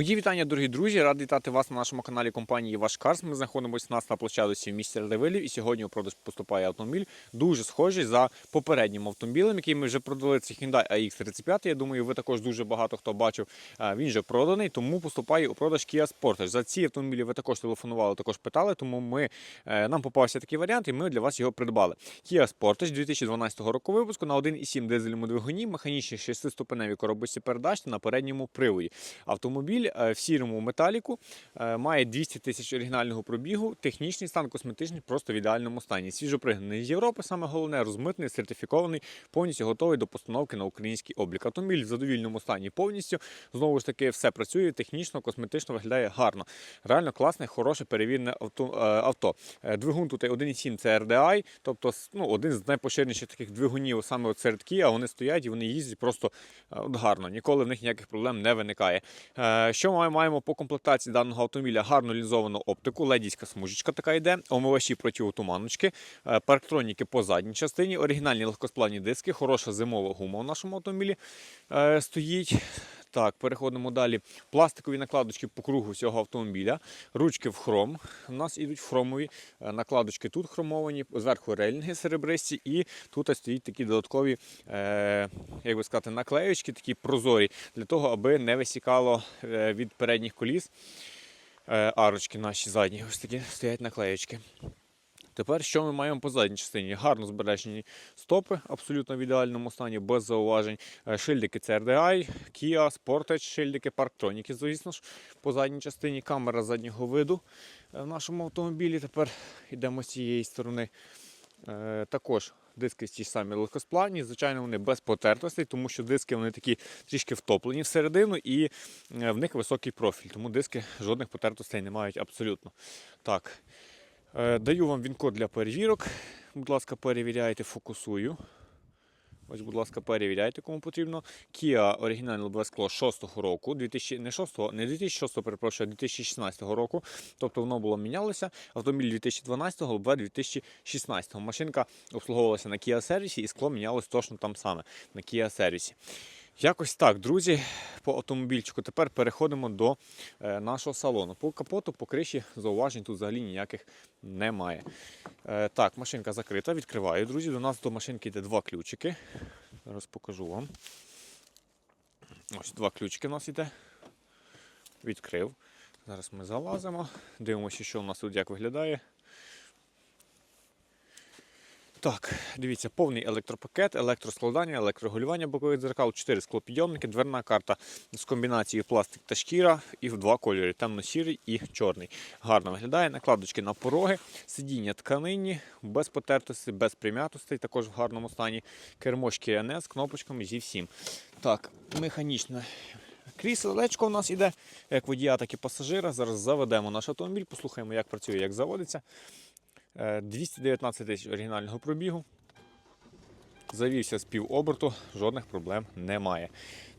Мої вітання, дорогі друзі. Радий вітати вас на нашому каналі компанії Ваш Карс. Ми знаходимося у нас на площадці в місті Радивилів. І сьогодні у продаж поступає автомобіль, дуже схожий за попереднім автомобілем, який ми вже продали. Це Hyundai AX35. Я думаю, ви також дуже багато хто бачив. Він вже проданий, тому поступає у продаж Kia Sportage. За ці автомобілі ви також телефонували, також питали. Тому ми е, нам попався такий варіант, і ми для вас його придбали. Kia Sportage 2012 року випуску на 1,7 дизельному двигуні, механічні 6-ступеневі коробочці передач на передньому приводі. Автомобіль е, в сірому металіку е, має 200 тисяч оригінального пробігу, технічний стан косметичний, просто в ідеальному стані. Свіжопригнаний з Європи, саме головне, розмитний, сертифікований, повністю готовий до постановки на український облік. Автомобіль в задовільному стані повністю. Знову ж таки, все працює технічно, косметично виглядає гарно. Реально класне, хороше перевірене авто. е, Двигун тут 1,7 це RDI, тобто ну, один з найпоширеніших таких двигунів саме от серед Kia. Вони стоять і вони їздять просто гарно. Ніколи в них ніяких проблем не виникає. Що ми маємо по комплектації даного автомобіля? Гарно лінзовану оптику, ледійська смужечка така йде, омивачі противотуманочки, е, парктроніки по задній частині, оригінальні легкосплавні диски, хороша зимова гума у нашому автомобілі е, стоїть. Так, переходимо далі. Пластикові накладочки по кругу всього автомобіля, ручки в хром. У нас ідуть хромові е, накладочки тут хромовані, зверху рейлінги серебристі, і тут стоять такі додаткові, е, як би сказати, наклеючки, такі прозорі, для того, аби не висікало е, від передніх коліс е, арочки наші задні. Ось такі стоять наклеючки. Тепер що ми маємо по задній частині? Гарно збережені стопи, абсолютно в ідеальному стані, без зауважень. Е, Шильдики CRDI, Kia, Sportage, шильдики, парктроніки, звісно ж, по задній частині. Камера заднього виду е, в нашому автомобілі. Тепер йдемо з цієї сторони. Е, Також диски ті ж самі легкосплавні, звичайно, вони без потертостей, тому що диски вони такі трішки втоплені всередину і в них високий профіль, тому диски жодних потертостей не мають абсолютно. Так. Е, Даю вам він-код для перевірок. Будь ласка, перевіряйте, фокусую. Ось, будь ласка, перевіряйте, кому потрібно. Kia оригінальне лобове скло 6-го року, 2000, не 6-го, не 2006, перепрошую, а 2016 року. Тобто воно було мінялося. Автомобіль 2012-го, лобове 2016-го. Машинка обслуговувалася на Kia сервісі і скло мінялось точно там саме на Kia сервісі. Якось так, друзі, по автомобільчику. Тепер переходимо до е, нашого салону. По капоту, по криші зауважень тут взагалі ніяких немає. Е, так, машинка закрита, відкриваю, друзі. До нас до машинки йде два ключики. Зараз покажу вам. Ось два ключики у нас йде. Відкрив. Зараз ми залазимо, дивимося, що у нас тут як виглядає. Так, дивіться, повний електропакет, електроскладання, електрорегулювання бокових дзеркал, 4 склопідйомники, дверна карта з комбінацією пластик та шкіра і в два кольори темно-сірий і чорний. Гарно виглядає. Накладочки на пороги, сидіння тканинні, без потертостей, без прим'ятостей, також в гарному стані. Кермо шкіряне з кнопочками зі всім. Так, механічне. Кріселечко у нас іде, як водія, так і пасажира. Зараз заведемо наш автомобіль, послухаємо, як працює, як заводиться. Е, 219 тисяч оригінального пробігу. Завівся з півоберту, жодних проблем немає.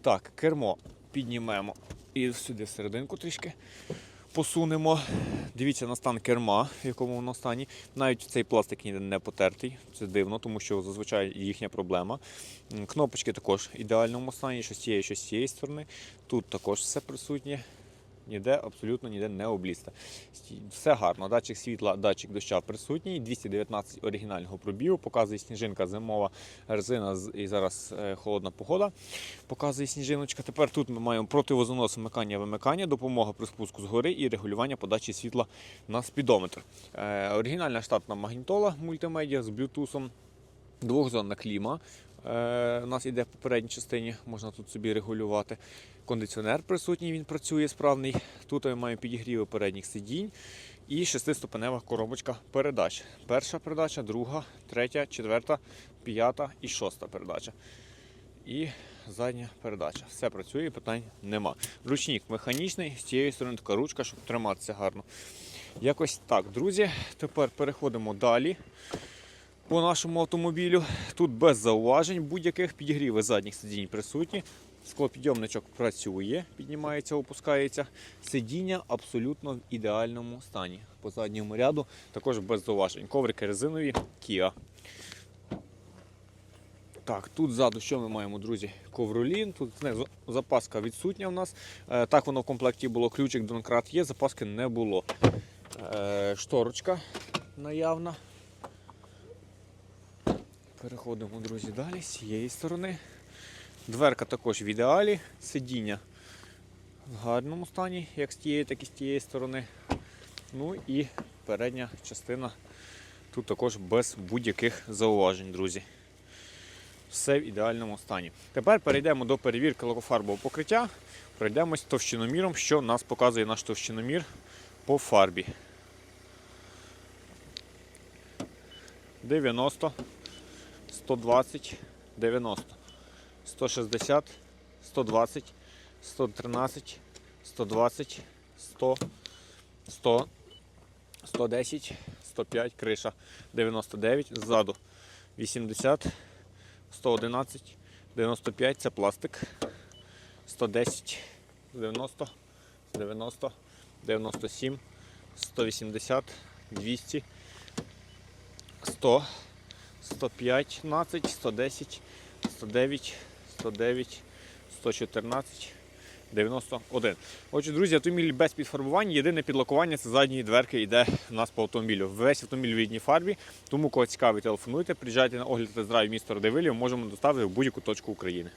Так, кермо піднімемо і сюди всерединку трішки посунемо. Дивіться на стан керма, в якому воно стані. Навіть цей пластик ніде не потертий. Це дивно, тому що зазвичай їхня проблема. Кнопочки також в ідеальному стані, що з цієї, що з цієї сторони. Тут також все присутнє. Ніде абсолютно ніде не облізти. Все гарно. Датчик світла, датчик доща присутній. 219 оригінального пробігу. Показує сніжинка зимова резина і зараз е, холодна погода. Показує сніжиночка. Тепер тут ми маємо противозонос вмикання вимикання, допомога при спуску згори і регулювання подачі світла на спідометр. Е, оригінальна штатна магнітола мультимедіа з блютусом. Двохзонна кліма. Е, у нас іде в попередній частині, можна тут собі регулювати. Кондиціонер присутній, він працює справний. Тут ми маємо підігріви передніх сидінь і шестиступенева коробочка передач. Перша передача, друга, третя, четверта, п'ята і шоста передача. І задня передача. Все працює, питань нема. Ручник механічний, з цієї сторони така ручка, щоб триматися гарно. Якось так, друзі. Тепер переходимо далі по нашому автомобілю. Тут без зауважень будь-яких підігріви задніх сидінь присутні. Склопідйомничок працює, піднімається, опускається. Сидіння абсолютно в ідеальному стані. По задньому ряду також без зауважень. Коврики резинові Kia. Так, тут ззаду що ми маємо, друзі? Ковролін. Тут не, запаска відсутня в нас. Е, так воно в комплекті було. Ключик Донкрат є, запаски не було. Е, шторочка наявна. Переходимо, друзі, далі з цієї сторони. Дверка також в ідеалі. Сидіння в гарному стані, як з тієї, так і з тієї сторони. Ну і передня частина тут також без будь-яких зауважень, друзі. Все в ідеальному стані. Тепер перейдемо до перевірки лакофарбового покриття. Пройдемось товщиноміром, що нас показує наш товщиномір по фарбі. 90, 120, 90, 160, 120, 113, 120, 100, 100, 110, 105, криша 99, ззаду 80, 111, 95 це пластик, 110, 90, 90, 97, 180, 200, 100, 115, 110, 109, 109, 114, 91. Отже, друзі, автомобіль без підфарбування. Єдине підлокування це задні дверки йде у нас по автомобілю. Весь автомобіль в рідній фарбі. Тому кого цікавить, телефонуйте, приїжджайте на огляд та драйв місто Радивилів, можемо доставити в будь-яку точку України.